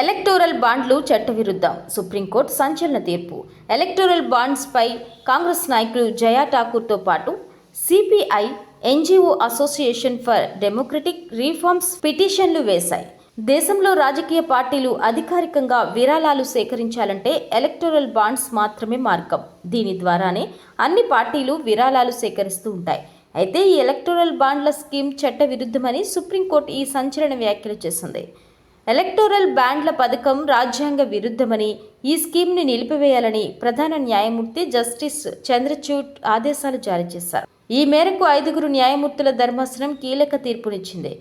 Electoral బాండ్లు చట్టవిరుద్ధం. Supreme court సంచలన తీర్పు. ఎలక్టోరల్ బాండ్స్పై కాంగ్రెస్ నాయకులు జయా ఠాకూర్తో పాటు CPI NGO association for democratic reforms పిటిషన్లు వేశాయి. దేశంలో రాజకీయ పార్టీలు అధికారికంగా విరాళాలు సేకరించాలంటే ఎలక్టోరల్ బాండ్స్ మాత్రమే మార్గం. దీని ద్వారానే అన్ని పార్టీలు విరాళాలు సేకరిస్తూ ఉంటాయి. అయితే ఈ ఎలక్టోరల్ బాండ్ల స్కీమ్ చట్ట విరుద్ధమని సుప్రీంకోర్టు ఈ సంచలన వ్యాఖ్యలు చేసింది. ఎలక్టోరల్ బ్యాండ్ల పథకం రాజ్యాంగ విరుద్ధమని ఈ స్కీమ్ని నిలిపివేయాలని ప్రధాన న్యాయమూర్తి జస్టిస్ చంద్రచూడ్ ఆదేశాలు జారీ చేశారు. ఈ మేరకు ఐదుగురు న్యాయమూర్తుల ధర్మాసనం కీలక తీర్పునిచ్చింది.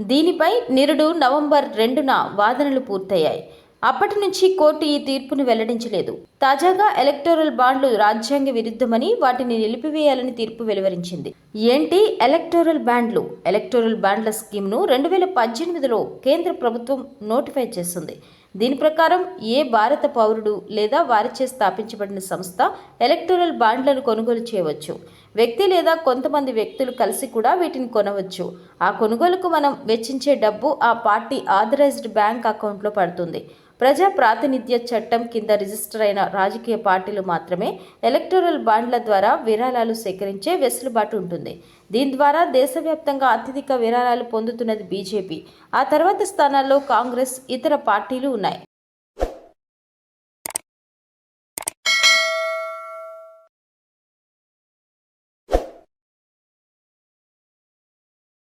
దీనిపై నిరుడు నవంబర్ రెండున వాదనలు పూర్తయ్యాయి. అప్పటి నుంచి కోర్టు ఈ తీర్పును వెల్లడించలేదు. తాజాగా ఎలక్టోరల్ బాండ్లు రాజ్యాంగ విరుద్ధమని వాటిని నిలిపివేయాలని తీర్పు వెలువరించింది. ఏంటి ఎలక్టోరల్ బాండ్లు? ఎలక్టోరల్ బాండ్ల స్కీమ్ను రెండు వేల పద్దెనిమిదిలో కేంద్ర ప్రభుత్వం నోటిఫై చేసింది. దీని ప్రకారం ఏ భారత పౌరుడు లేదా వారిచే స్థాపించబడిన సంస్థ ఎలక్టోరల్ బాండ్లను కొనుగోలు చేయవచ్చు. వ్యక్తి లేదా కొంతమంది వ్యక్తులు కలిసి కూడా వీటిని కొనవచ్చు. ఆ కొనుగోలుకు మనం వెచ్చించే డబ్బు ఆ పార్టీ ఆథరైజ్డ్ బ్యాంక్ అకౌంట్లో పడుతుంది. ప్రజా ప్రాతినిధ్య చట్టం కింద రిజిస్టర్ అయిన రాజకీయ పార్టీలు మాత్రమే ఎలక్టోరల్ బాండ్ల ద్వారా విరాళాలు సేకరించే వెసులుబాటు ఉంటుంది. దీని ద్వారా దేశవ్యాప్తంగా అత్యధిక విరాళాలు పొందుతున్నది బీజేపీ. ఆ తర్వాత స్థానాల్లో కాంగ్రెస్ ఇతర పార్టీలు ఉన్నాయి.